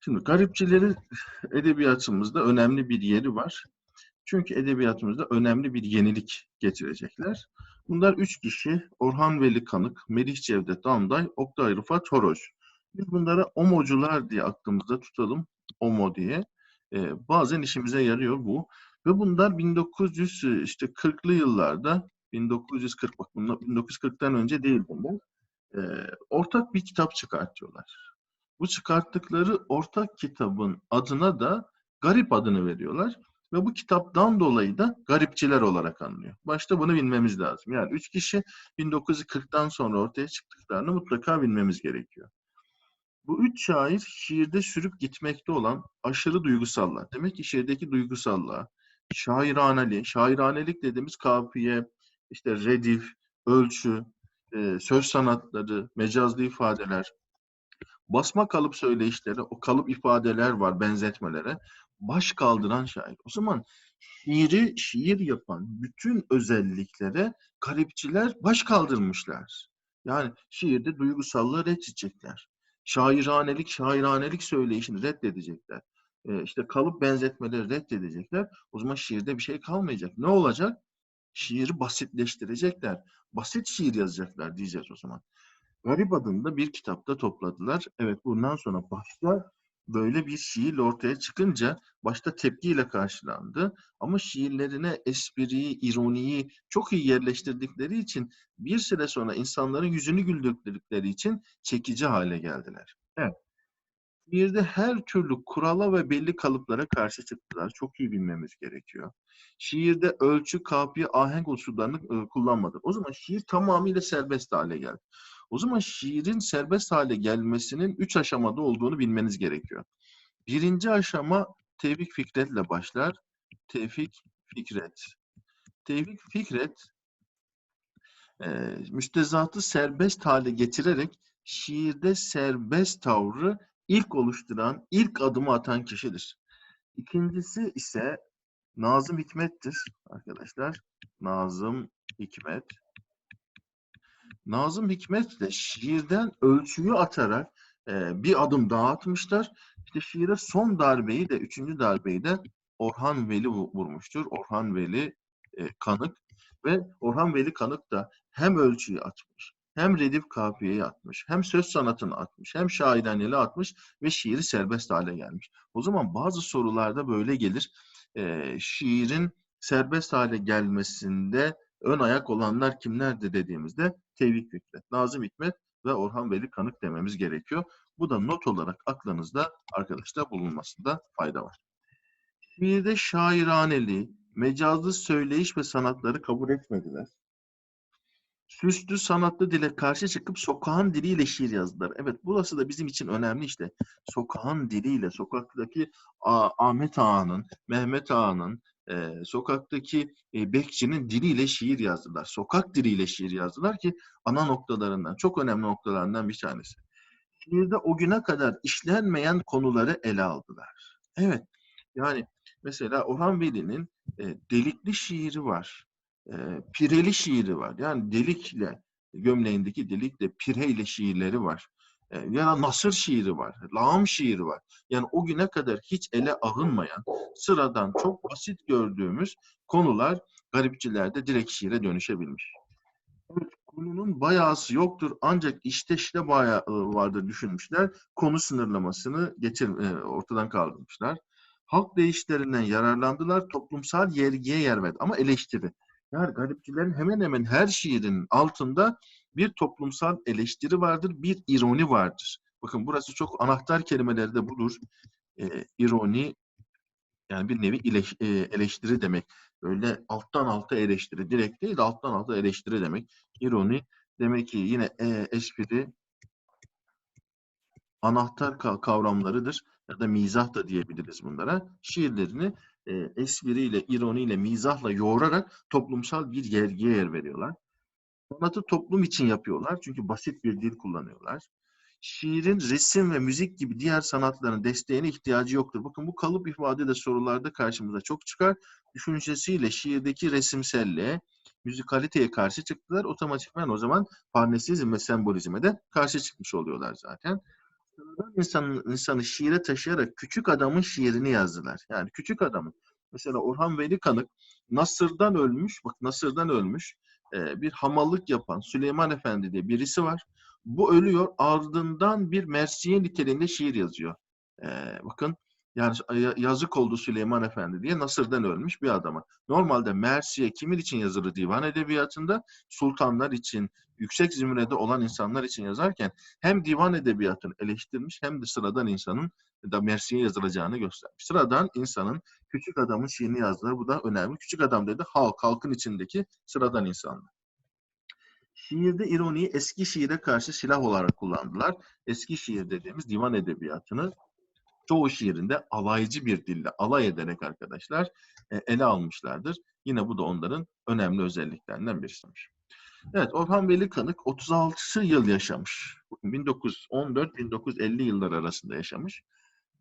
Şimdi garipçilerin edebiyatımızda önemli bir yeri var. Çünkü edebiyatımızda önemli bir yenilik getirecekler. Bunlar üç kişi. Orhan Veli Kanık, Melih Cevdet Anday, Oktay Rıfat Horoz. Biz bunlara omocular diye aklımızda tutalım. Omo diye. Ee, bazen işimize yarıyor bu. Ve bunlar 1900 işte 40'lı yıllarda 1940 bak bunlar 1940'tan önce değil bunlar. Ee, ortak bir kitap çıkartıyorlar. Bu çıkarttıkları ortak kitabın adına da garip adını veriyorlar. Ve bu kitaptan dolayı da garipçiler olarak anılıyor. Başta bunu bilmemiz lazım. Yani üç kişi 1940'tan sonra ortaya çıktıklarını mutlaka bilmemiz gerekiyor. Bu üç şair şiirde sürüp gitmekte olan aşırı duygusallar. Demek ki şiirdeki duygusallığa, şairaneli, şairanelik dediğimiz kafiye, işte redif, ölçü, e, söz sanatları, mecazlı ifadeler, basma kalıp söyleyişleri, o kalıp ifadeler var benzetmelere. Baş kaldıran şair. O zaman şiiri şiir yapan bütün özelliklere garipçiler baş kaldırmışlar. Yani şiirde duygusallığı reddedecekler. Şairanelik, şairanelik söyleyişini reddedecekler. Ee, işte kalıp benzetmeleri reddedecekler. O zaman şiirde bir şey kalmayacak. Ne olacak? Şiiri basitleştirecekler. Basit şiir yazacaklar diyeceğiz o zaman. Garip adında bir kitapta topladılar. Evet bundan sonra başta böyle bir şiirle ortaya çıkınca başta tepkiyle karşılandı. Ama şiirlerine espriyi, ironiyi çok iyi yerleştirdikleri için bir süre sonra insanların yüzünü güldürdükleri için çekici hale geldiler. Evet. Şiirde her türlü kurala ve belli kalıplara karşı çıktılar. Çok iyi bilmemiz gerekiyor. Şiirde ölçü, kafiye, ahenk unsurlarını e, kullanmadı. O zaman şiir tamamıyla serbest hale geldi. O zaman şiirin serbest hale gelmesinin üç aşamada olduğunu bilmeniz gerekiyor. Birinci aşama Tevfik Fikret'le başlar. Tevfik Fikret. Tevfik Fikret e, müstezatı serbest hale getirerek şiirde serbest tavrı ilk oluşturan, ilk adımı atan kişidir. İkincisi ise Nazım Hikmet'tir arkadaşlar. Nazım Hikmet. Nazım Hikmet de şiirden ölçüyü atarak e, bir adım daha atmışlar. İşte şiire son darbeyi de, üçüncü darbeyi de Orhan Veli vurmuştur. Orhan Veli e, Kanık ve Orhan Veli Kanık da hem ölçüyü atmış, hem redif kafiyeyi atmış, hem söz sanatını atmış, hem şairaneli atmış ve şiiri serbest hale gelmiş. O zaman bazı sorularda böyle gelir. E, şiirin serbest hale gelmesinde ön ayak olanlar kimlerdi dediğimizde Tevfik Fikret, Nazım Hikmet ve Orhan Veli Kanık dememiz gerekiyor. Bu da not olarak aklınızda arkadaşlar bulunmasında fayda var. Şiirde şairaneli, mecazlı söyleyiş ve sanatları kabul etmediler. Süslü sanatlı dile karşı çıkıp sokağın diliyle şiir yazdılar. Evet burası da bizim için önemli işte. Sokağın diliyle, sokaktaki Ahmet Ağa'nın, Mehmet Ağa'nın, e, sokaktaki e, bekçinin diliyle şiir yazdılar. Sokak diliyle şiir yazdılar ki ana noktalarından, çok önemli noktalarından bir tanesi. Şiirde o güne kadar işlenmeyen konuları ele aldılar. Evet, yani mesela Orhan Veli'nin e, delikli şiiri var, e, pireli şiiri var. Yani delikle, gömleğindeki delikle, pireyle şiirleri var. E, ya Nasır şiiri var, Lağım şiiri var. Yani o güne kadar hiç ele alınmayan, sıradan çok basit gördüğümüz konular garipçilerde direkt şiire dönüşebilmiş. Evet, konunun bayağısı yoktur ancak işte işte bayağı vardır düşünmüşler. Konu sınırlamasını getir, e, ortadan kaldırmışlar. Halk değişlerinden yararlandılar, toplumsal yergiye yer verdi ama eleştiri. Yani garipçilerin hemen hemen her şiirin altında bir toplumsal eleştiri vardır, bir ironi vardır. Bakın burası çok anahtar kelimeleri de budur. E, ironi yani bir nevi ileş, e, eleştiri demek. Böyle alttan alta eleştiri. Direkt değil de alttan alta eleştiri demek. İroni demek ki yine e, espri anahtar kavramlarıdır. Ya da mizah da diyebiliriz bunlara. Şiirlerini e, espriyle, ironiyle, mizahla yoğurarak toplumsal bir yergiye yer veriyorlar. Sanatı toplum için yapıyorlar çünkü basit bir dil kullanıyorlar. Şiirin resim ve müzik gibi diğer sanatların desteğine ihtiyacı yoktur. Bakın bu kalıp ifade de sorularda karşımıza çok çıkar. Düşüncesiyle şiirdeki resimselliğe, müzikaliteye karşı çıktılar. Otomatikman o zaman parnesizm ve sembolizme de karşı çıkmış oluyorlar zaten. Sıradan insanın, insanı şiire taşıyarak küçük adamın şiirini yazdılar. Yani küçük adamın. Mesela Orhan Veli Kanık Nasır'dan ölmüş, bak Nasır'dan ölmüş e, bir hamallık yapan Süleyman Efendi diye birisi var. Bu ölüyor ardından bir Mersiye niteliğinde şiir yazıyor. E, bakın yani ya- yazık oldu Süleyman Efendi diye Nasır'dan ölmüş bir adama. Normalde Mersiye kimin için yazılır divan edebiyatında? Sultanlar için, yüksek zümrede olan insanlar için yazarken hem divan edebiyatını eleştirmiş hem de sıradan insanın da Mersiye yazılacağını göstermiş. Sıradan insanın küçük adamın şiirini yazdılar. Bu da önemli. Küçük adam dedi halk, halkın içindeki sıradan insanlar. Şiirde ironiyi eski şiire karşı silah olarak kullandılar. Eski şiir dediğimiz divan edebiyatını çoğu şiirinde alaycı bir dille, alay ederek arkadaşlar e, ele almışlardır. Yine bu da onların önemli özelliklerinden birisiymiş. Evet, Orhan Veli Kanık 36 yıl yaşamış. 1914-1950 yıllar arasında yaşamış.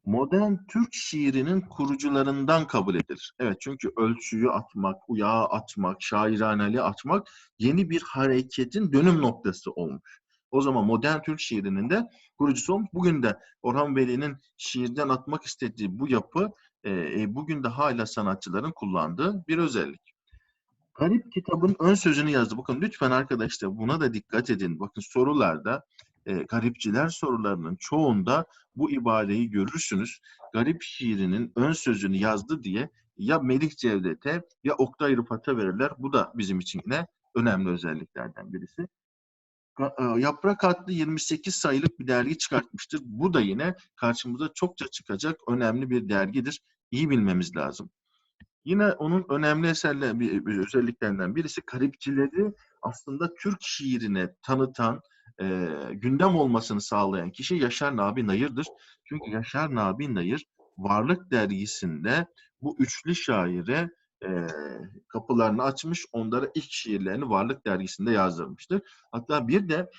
Modern Türk şiirinin kurucularından kabul edilir. Evet çünkü ölçüyü atmak, uyağı atmak, şairaneli atmak yeni bir hareketin dönüm noktası olmuş. O zaman modern Türk şiirinin de kurucusu olmuş. Bugün de Orhan Veli'nin şiirden atmak istediği bu yapı e, bugün de hala sanatçıların kullandığı bir özellik. Garip kitabın ön sözünü yazdı. Bakın lütfen arkadaşlar buna da dikkat edin. Bakın sorularda e, garipçiler sorularının çoğunda bu ibareyi görürsünüz. Garip şiirinin ön sözünü yazdı diye ya Melik Cevdet'e ya Oktay Rıfat'a verirler. Bu da bizim için yine önemli özelliklerden birisi. E, Yaprak adlı 28 sayılık bir dergi çıkartmıştır. Bu da yine karşımıza çokça çıkacak önemli bir dergidir. İyi bilmemiz lazım. Yine onun önemli eserler bir, bir özelliklerinden birisi garipçileri aslında Türk şiirine tanıtan, e, gündem olmasını sağlayan kişi Yaşar Nabi Nayır'dır. Çünkü Yaşar Nabi Nayır Varlık dergisinde bu üçlü şaire e, kapılarını açmış, onlara ilk şiirlerini Varlık dergisinde yazdırmıştır. Hatta bir de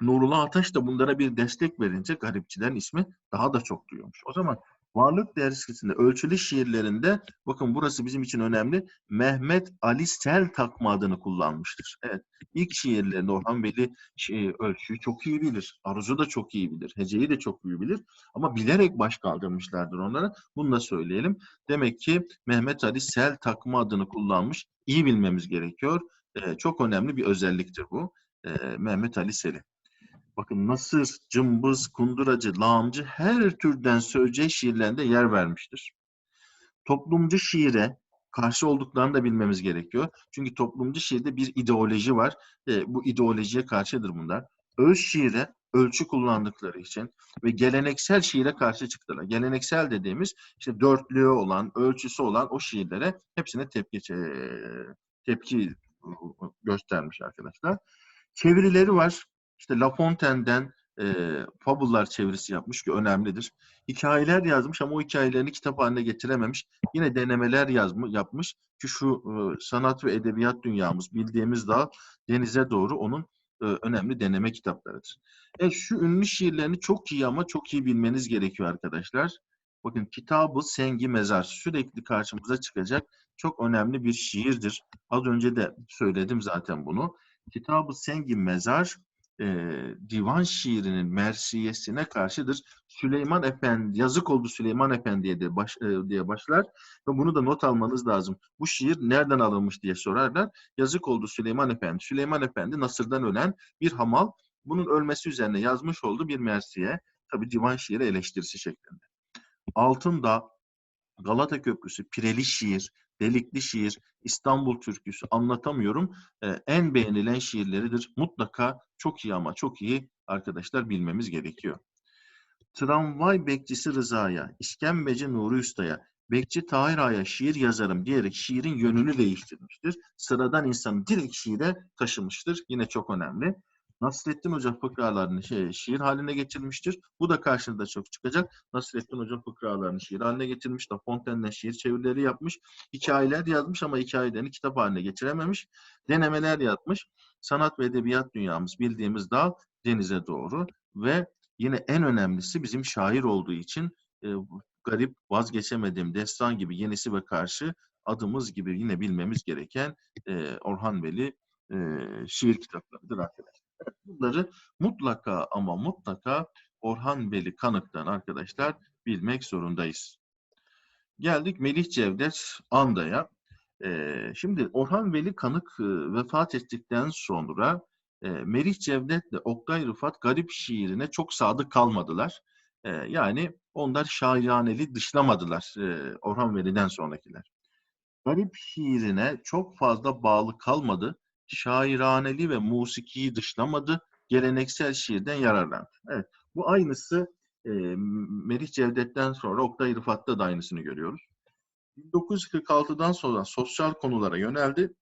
Nurullah Ataş da bunlara bir destek verince garipçilerin ismi daha da çok duyulmuş. O zaman Varlık dergisinde ölçülü şiirlerinde bakın burası bizim için önemli. Mehmet Ali Sel takma adını kullanmıştır. Evet. ilk şiirlerinde Orhan Veli şey, ölçüyü çok iyi bilir. Aruz'u da çok iyi bilir. Heceyi de çok iyi bilir. Ama bilerek baş kaldırmışlardır onlara. Bunu da söyleyelim. Demek ki Mehmet Ali Sel takma adını kullanmış. İyi bilmemiz gerekiyor. Ee, çok önemli bir özelliktir bu. Ee, Mehmet Ali Sel'i. Bakın Nasır, Cımbız, Kunduracı, Lağımcı her türden söyleyeceği şiirlerinde yer vermiştir. Toplumcu şiire karşı olduklarını da bilmemiz gerekiyor. Çünkü toplumcu şiirde bir ideoloji var. E, bu ideolojiye karşıdır bunlar. Öz şiire ölçü kullandıkları için ve geleneksel şiire karşı çıktılar. Geleneksel dediğimiz işte dörtlüğü olan, ölçüsü olan o şiirlere hepsine tepki e, tepki göstermiş arkadaşlar. Çevirileri var. İşte La Fontaine'den e, Fabullar çevirisi yapmış ki önemlidir. Hikayeler yazmış ama o hikayelerini kitap haline getirememiş. Yine denemeler yazmış, yapmış ki şu e, sanat ve edebiyat dünyamız bildiğimiz dağ denize doğru onun e, önemli deneme kitaplarıdır. Evet şu ünlü şiirlerini çok iyi ama çok iyi bilmeniz gerekiyor arkadaşlar. Bakın Kitabı Sengi Mezar sürekli karşımıza çıkacak çok önemli bir şiirdir. Az önce de söyledim zaten bunu. Kitabı Sengi Mezar e, divan şiirinin mersiyesine karşıdır. Süleyman Efendi, yazık oldu Süleyman Efendi'ye de baş, e, diye başlar ve bunu da not almanız lazım. Bu şiir nereden alınmış diye sorarlar. Yazık oldu Süleyman Efendi. Süleyman Efendi Nasır'dan ölen bir hamal. Bunun ölmesi üzerine yazmış olduğu bir mersiye. Tabi divan şiiri eleştirisi şeklinde. Altında Galata Köprüsü, Pireli şiir, Delikli şiir, İstanbul türküsü anlatamıyorum. Ee, en beğenilen şiirleridir. Mutlaka çok iyi ama çok iyi arkadaşlar bilmemiz gerekiyor. Tramvay bekçisi Rıza'ya, İşkembeci Nuri Usta'ya, Bekçi Tahir Ağa'ya şiir yazarım diyerek şiirin yönünü değiştirmiştir. Sıradan insanı direkt şiire taşımıştır. Yine çok önemli. Nasrettin Hoca fıkralarını şey, şiir haline getirmiştir. Bu da karşında çok çıkacak. Nasrettin Hoca fıkralarını şiir haline getirmiş. Da Fontaine'den şiir çevirileri yapmış. Hikayeler yazmış ama hikayelerini kitap haline getirememiş. Denemeler yapmış. Sanat ve edebiyat dünyamız bildiğimiz dağ denize doğru ve yine en önemlisi bizim şair olduğu için e, garip vazgeçemediğim destan gibi yenisi ve karşı adımız gibi yine bilmemiz gereken e, Orhan Veli e, şiir kitaplarıdır arkadaşlar. Bunları mutlaka ama mutlaka Orhan Veli Kanık'tan arkadaşlar bilmek zorundayız. Geldik Melih Cevdet Anda'ya. Ee, şimdi Orhan Veli Kanık e, vefat ettikten sonra e, Melih Cevdet ile Oktay Rıfat garip şiirine çok sadık kalmadılar. E, yani onlar şairaneli dışlamadılar e, Orhan Veli'den sonrakiler. Garip şiirine çok fazla bağlı kalmadı. Şairaneli ve musikiyi dışlamadı. Geleneksel şiirden yararlandı. Evet, bu aynısı e, Melih Cevdet'ten sonra Oktay Rıfat'ta da aynısını görüyoruz. 1946'dan sonra sosyal konulara yöneldi.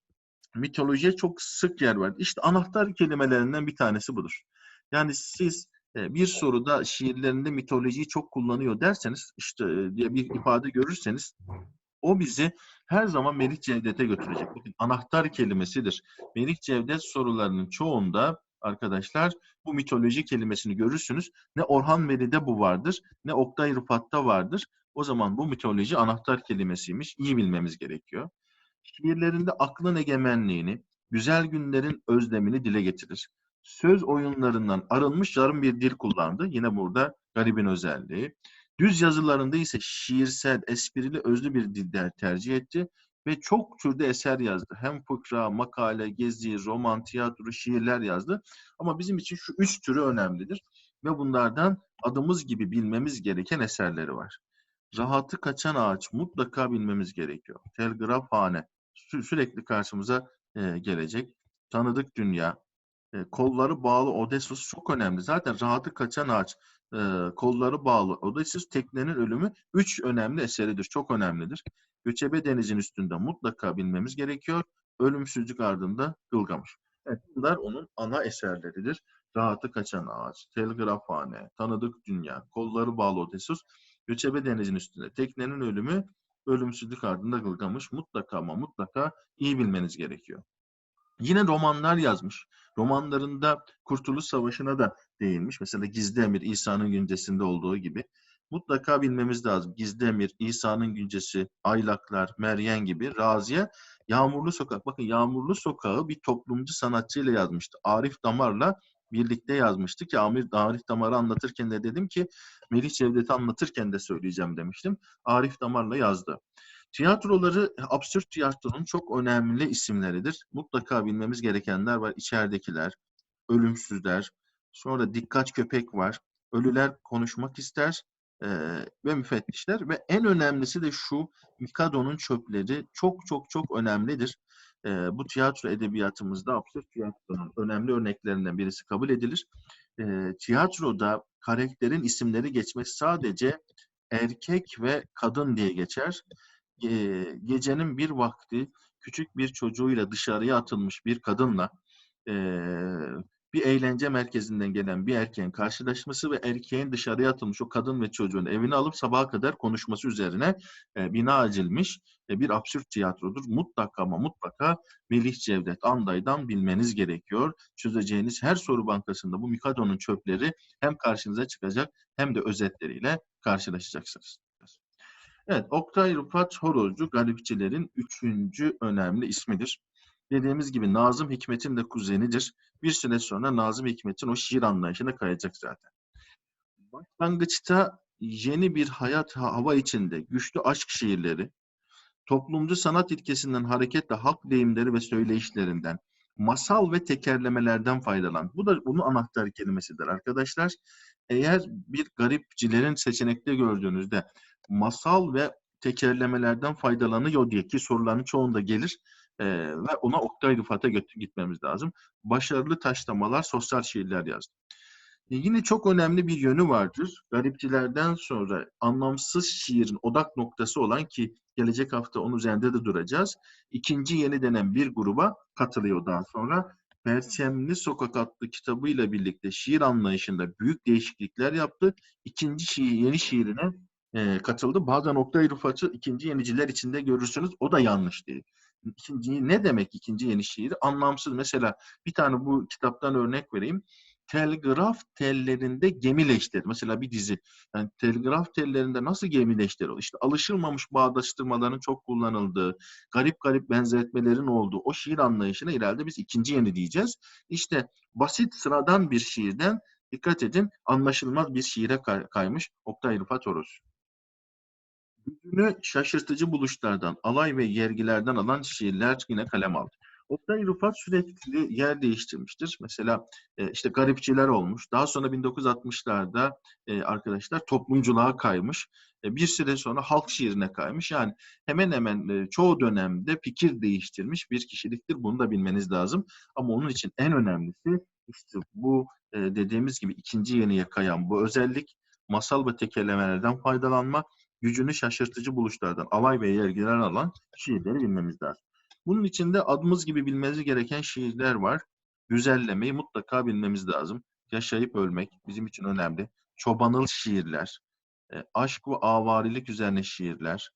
Mitolojiye çok sık yer verdi. İşte anahtar kelimelerinden bir tanesi budur. Yani siz e, bir soruda şiirlerinde mitolojiyi çok kullanıyor derseniz işte e, diye bir ifade görürseniz o bizi her zaman Melih Cevdet'e götürecek. Bakın anahtar kelimesidir. Melih Cevdet sorularının çoğunda arkadaşlar bu mitoloji kelimesini görürsünüz. Ne Orhan Veli'de bu vardır, ne Oktay Rıfat'ta vardır. O zaman bu mitoloji anahtar kelimesiymiş. İyi bilmemiz gerekiyor. Şiirlerinde aklın egemenliğini, güzel günlerin özlemini dile getirir. Söz oyunlarından arınmış yarım bir dil kullandı. Yine burada garibin özelliği. Düz yazılarında ise şiirsel, esprili, özlü bir dil tercih etti ve çok türde eser yazdı. Hem fıkra, makale, gezi, roman, tiyatro, şiirler yazdı. Ama bizim için şu üç türü önemlidir ve bunlardan adımız gibi bilmemiz gereken eserleri var. Rahatı kaçan ağaç mutlaka bilmemiz gerekiyor. Telgrafhane sü- sürekli karşımıza e, gelecek. Tanıdık dünya, e, kolları bağlı Odysseus çok önemli. Zaten rahatı kaçan ağaç, e, kolları bağlı Odysseus, teknenin ölümü üç önemli eseridir. Çok önemlidir. Göçebe denizin üstünde mutlaka bilmemiz gerekiyor. Ölümsüzlük ardında Gılgamış. Evet, bunlar onun ana eserleridir. Rahatı kaçan ağaç, telgrafhane, tanıdık dünya, kolları bağlı Odysseus, göçebe denizin üstünde teknenin ölümü, ölümsüzlük ardında Gılgamış. Mutlaka ama mutlaka iyi bilmeniz gerekiyor. Yine romanlar yazmış. Romanlarında Kurtuluş Savaşı'na da değinmiş. Mesela Gizli Emir, İsa'nın güncesinde olduğu gibi. Mutlaka bilmemiz lazım. Gizli Emir, İsa'nın güncesi, Aylaklar, Meryem gibi. Raziye, Yağmurlu Sokak. Bakın Yağmurlu Sokak'ı bir toplumcu sanatçıyla yazmıştı. Arif Damar'la birlikte yazmıştı ki Amir Arif Damar'ı anlatırken de dedim ki Melih Cevdet'i anlatırken de söyleyeceğim demiştim. Arif Damar'la yazdı. Tiyatroları absürt tiyatronun çok önemli isimleridir. Mutlaka bilmemiz gerekenler var. İçeridekiler, ölümsüzler, sonra dikkat köpek var. Ölüler konuşmak ister e, ve müfettişler ve en önemlisi de şu Mikado'nun çöpleri çok çok çok önemlidir. E, bu tiyatro edebiyatımızda absürt tiyatronun önemli örneklerinden birisi kabul edilir. E, tiyatroda karakterin isimleri geçmesi sadece erkek ve kadın diye geçer gecenin bir vakti küçük bir çocuğuyla dışarıya atılmış bir kadınla e, bir eğlence merkezinden gelen bir erkeğin karşılaşması ve erkeğin dışarıya atılmış o kadın ve çocuğun evine alıp sabaha kadar konuşması üzerine e, bina edilmiş e, bir absürt tiyatrodur. Mutlaka ama mutlaka Melih Cevdet Anday'dan bilmeniz gerekiyor. Çözeceğiniz her soru bankasında bu Mikado'nun çöpleri hem karşınıza çıkacak hem de özetleriyle karşılaşacaksınız. Evet, Oktay Rıfat Horozcu garipçilerin üçüncü önemli ismidir. Dediğimiz gibi Nazım Hikmet'in de kuzenidir. Bir süre sonra Nazım Hikmet'in o şiir anlayışına kayacak zaten. Başlangıçta yeni bir hayat hava içinde güçlü aşk şiirleri, toplumcu sanat ilkesinden hareketle halk deyimleri ve söyleyişlerinden, masal ve tekerlemelerden faydalan. Bu da bunun anahtar kelimesidir arkadaşlar. Eğer bir garipçilerin seçenekte gördüğünüzde masal ve tekerlemelerden faydalanıyor diye ki soruların çoğunda gelir e, ve ona Oktay Rıfat'a gitmemiz lazım. Başarılı taşlamalar, sosyal şiirler yazdı. E, yine çok önemli bir yönü vardır. Garipçilerden sonra anlamsız şiirin odak noktası olan ki gelecek hafta onun üzerinde de duracağız. İkinci yeni denen bir gruba katılıyor daha sonra. Perçemli Sokak adlı kitabıyla birlikte şiir anlayışında büyük değişiklikler yaptı. İkinci şiir, yeni şiirine e, katıldı. Bazen Oktay Rıfat'ı ikinci yeniciler içinde görürsünüz. O da yanlış değil. İkinci, ne demek ikinci yeni şiir? Anlamsız. Mesela bir tane bu kitaptan örnek vereyim. Telgraf tellerinde gemileştir. Mesela bir dizi. Yani telgraf tellerinde nasıl gemileştir? İşte alışılmamış bağdaştırmaların çok kullanıldığı, garip garip benzetmelerin olduğu o şiir anlayışına herhalde biz ikinci yeni diyeceğiz. İşte basit sıradan bir şiirden Dikkat edin anlaşılmaz bir şiire kay- kaymış Oktay Rıfat Horoz. Gücünü şaşırtıcı buluşlardan, alay ve yergilerden alan şiirler yine kalem aldı. Oktay Rıfat sürekli yer değiştirmiştir. Mesela e, işte garipçiler olmuş. Daha sonra 1960'larda e, arkadaşlar toplumculuğa kaymış. E, bir süre sonra halk şiirine kaymış. Yani hemen hemen e, çoğu dönemde fikir değiştirmiş bir kişiliktir. Bunu da bilmeniz lazım. Ama onun için en önemlisi işte bu e, dediğimiz gibi ikinci yeniye kayan bu özellik masal ve tekerlemelerden faydalanma, gücünü şaşırtıcı buluşlardan, alay ve yergiler alan şiirleri bilmemiz lazım. Bunun içinde adımız gibi bilmeniz gereken şiirler var. Güzellemeyi mutlaka bilmemiz lazım. Yaşayıp ölmek bizim için önemli. Çobanıl şiirler, e, aşk ve avarilik üzerine şiirler,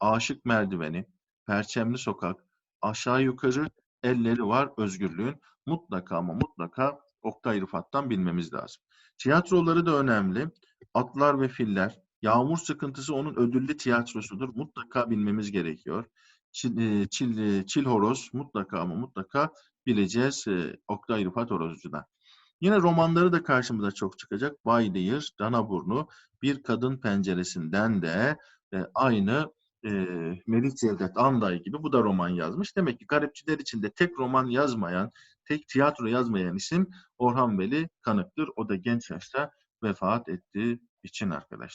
aşık merdiveni, perçemli sokak, aşağı yukarı elleri var özgürlüğün. Mutlaka ama mutlaka Oktay Rıfat'tan bilmemiz lazım. Tiyatroları da önemli. Atlar ve Filler, Yağmur Sıkıntısı onun ödüllü tiyatrosudur. Mutlaka bilmemiz gerekiyor. Çil, e, Çil, e, Çil Horoz mutlaka ama mutlaka bileceğiz e, Oktay Rıfat Horozcu'dan. Yine romanları da karşımıza çok çıkacak. Baydıyır, Danaburnu, Bir Kadın Penceresinden de e, aynı e, Melih Cevdet Anday gibi bu da roman yazmış. Demek ki garipçiler içinde tek roman yazmayan, tek tiyatro yazmayan isim Orhan Veli Kanık'tır. O da genç yaşta vefat ettiği için arkadaşlar.